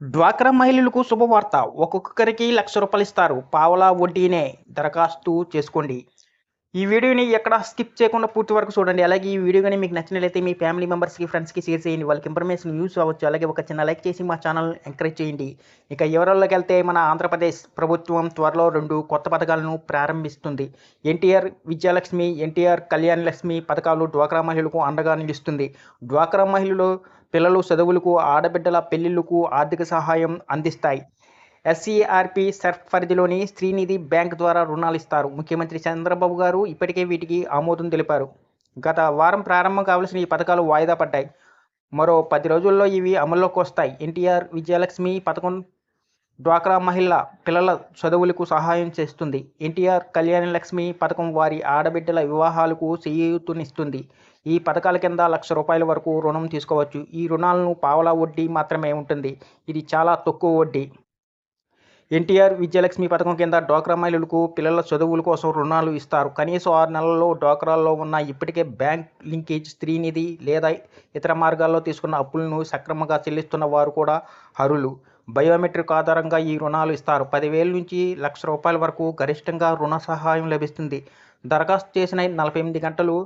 డ్వాక్రా మహిళలకు శుభవార్త. ఒక్కొక్కరికి లక్ష రూపాయలు ఇస్తారు పావలా వడ్డీనే దరఖాస్తు చేసుకోండి. ఈ వీడియోని ఎక్కడ స్కిప్ చేయకుండా పూర్తి వరకు చూడండి. అలాగే ఈ వీడియో కానీ మీకు నచ్చినట్లయితే మీ ఫ్యామిలీ మెంబర్స్కి ఫ్రెండ్స్కి షేర్ చేయండి. వాళ్ళకి ఇన్ఫర్మేషన్ యూస్ అవ్వచ్చు. అలాగే ఒక చిన్న లైక్ చేసి మా ఛానల్ ఎంకరేజ్ చేయండి. ఇక వివరాల్లోకి వెళ్తే మన ఆంధ్రప్రదేశ్ ప్రభుత్వం త్వరలో రెండు కొత్త పథకాలను ప్రారంభిస్తుంది. ఎన్టీఆర్ విద్యాలక్ష్మి ఎన్టీఆర్ కళ్యాణ లక్ష్మి పథకాలు డ్వాక్రా మహిళలకు అండగా నిలుస్తుంది. డ్వాక్రా మహిళలు పిల్లలు చదువులకు ఆడబిడ్డల పెళ్ళిళ్ళకు ఆర్థిక సహాయం అందిస్తాయి. ఎస్సీఆర్పి సర్ఫ్ పరిధిలోని శ్రీనిధి బ్యాంక్ ద్వారా రుణాలు ఇస్తారు. ముఖ్యమంత్రి చంద్రబాబు గారు ఇప్పటికే వీటికి ఆమోదం తెలిపారు. గత వారం ప్రారంభం కావాల్సిన ఈ పథకాలు వాయిదా పడ్డాయి. మరో పది రోజుల్లో ఇవి అమల్లోకి వస్తాయి. ఎన్టీఆర్ విజయలక్ష్మి పథకం డ్వాక్రా మహిళ పిల్లల చదువులకు సహాయం చేస్తుంది. ఎన్టీఆర్ కళ్యాణ లక్ష్మి పథకం వారి ఆడబిడ్డల వివాహాలకు చేయూతనిస్తుంది. ఈ పథకాల కింద లక్ష రూపాయల వరకు రుణం తీసుకోవచ్చు. ఈ రుణాలను పావలా వడ్డీ మాత్రమే ఉంటుంది. ఇది చాలా తక్కువ వడ్డీ. ఎన్టీఆర్ విద్యాలక్ష్మి పథకం కింద డ్వాక్రా మహిళలకు పిల్లల చదువుల కోసం రుణాలు ఇస్తారు. కనీసం ఆరు నెలల్లో డ్వాక్రాల్లో ఉన్న ఇప్పటికే బ్యాంక్ లింకేజ్ స్త్రీనిధి లేదా ఇతర మార్గాల్లో తీసుకున్న అప్పులను సక్రమంగా చెల్లిస్తున్న వారు కూడా అర్హులు. బయోమెట్రిక్ ఆధారంగా ఈ రుణాలు ఇస్తారు. పదివేల నుంచి లక్ష రూపాయల వరకు గరిష్టంగా రుణ సహాయం లభిస్తుంది. దరఖాస్తు చేసిన నలభై ఎనిమిది గంటలు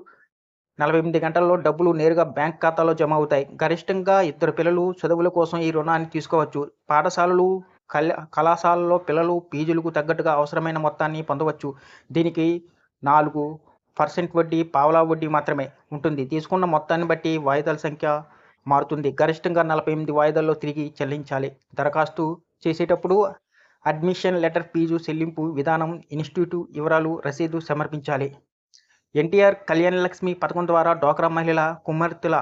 నలభై ఎనిమిది గంటల్లో డబ్బులు నేరుగా బ్యాంక్ ఖాతాలో జమ అవుతాయి. గరిష్టంగా ఇద్దరు పిల్లలు చదువుల కోసం ఈ రుణాన్ని తీసుకోవచ్చు. పాఠశాలలు కళ కళాశాలలో పిల్లలు ఫీజులకు తగ్గట్టుగా అవసరమైన మొత్తాన్ని పొందవచ్చు. దీనికి నాలుగు పర్సెంట్ వడ్డీ పావలా వడ్డీ మాత్రమే ఉంటుంది. తీసుకున్న మొత్తాన్ని బట్టి వాయిదాల సంఖ్య మారుతుంది. గరిష్టంగా నలభై ఎనిమిది వాయిదాల్లో తిరిగి చెల్లించాలి. దరఖాస్తు చేసేటప్పుడు అడ్మిషన్ లెటర్ ఫీజు చెల్లింపు విధానం ఇన్స్టిట్యూట్ వివరాలు రసీదు సమర్పించాలి. ఎన్టీఆర్ కళ్యాణ లక్ష్మి పథకం ద్వారా డోక్రా మహిళల కుమార్తెల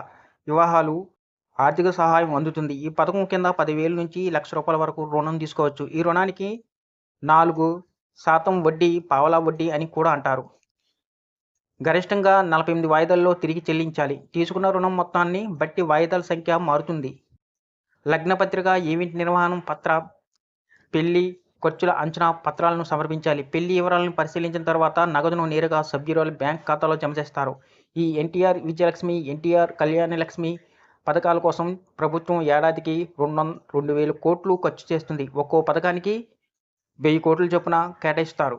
వివాహాలు ఆర్థిక సహాయం అందుతుంది. ఈ పథకం కింద పదివేల నుంచి లక్ష రూపాయల వరకు రుణం తీసుకోవచ్చు. ఈ రుణానికి నాలుగు శాతం వడ్డీ పావలా వడ్డీ అని కూడా అంటారు. గరిష్టంగా నలభై ఎనిమిది వాయిదాల్లో తిరిగి చెల్లించాలి. తీసుకున్న రుణం మొత్తాన్ని బట్టి వాయిదాల సంఖ్య మారుతుంది. లగ్నపత్రిక ఈవెంట్ నిర్వహణ పత్ర పెళ్ళి ఖర్చుల అంచనా పత్రాలను సమర్పించాలి. పెళ్ళి వివరాలను పరిశీలించిన తర్వాత నగదును నేరుగా సభ్యురాలు బ్యాంక్ ఖాతాలో జమ చేస్తారు. ఈ ఎన్టీఆర్ విజయలక్ష్మి ఎన్టీఆర్ కళ్యాణలక్ష్మి పథకాల కోసం ప్రభుత్వం ఏడాదికి రెండు రెండు వేల కోట్లు ఖర్చు చేస్తుంది. ఒక్కో పథకానికి వెయ్యి కోట్ల చొప్పున కేటాయిస్తారు.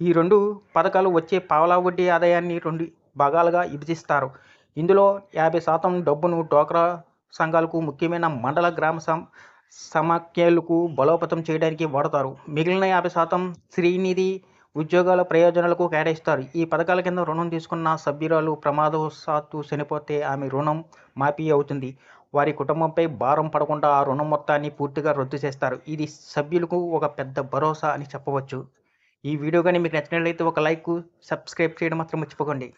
ఈ రెండు పథకాలు వచ్చే పావలా వడ్డీ ఆదాయాన్ని రెండు భాగాలుగా విభజిస్తారు. ఇందులో యాభై శాతం డబ్బును డోక్రా సంఘాలకు ముఖ్యమైన మండల గ్రామ సం సమాఖ్యలకు బలోపతం చేయడానికి వాడతారు. మిగిలిన యాభై శాతం శ్రీనిధి ఉద్యోగాల ప్రయోజనాలకు కేటాయిస్తారు. ఈ పథకాల కింద రుణం తీసుకున్న సభ్యురాలు ప్రమాదవశాత్తు చనిపోతే ఆమె రుణం మాఫీ అవుతుంది. వారి కుటుంబంపై భారం పడకుండా ఆ రుణం మొత్తాన్ని పూర్తిగా రద్దు చేస్తారు. ఇది సభ్యులకు ఒక పెద్ద భరోసా అని చెప్పవచ్చు. ఈ వీడియో కానీ మీకు నచ్చినట్లయితే ఒక లైక్ సబ్స్క్రైబ్ చేయడం మాత్రం మర్చిపోకండి.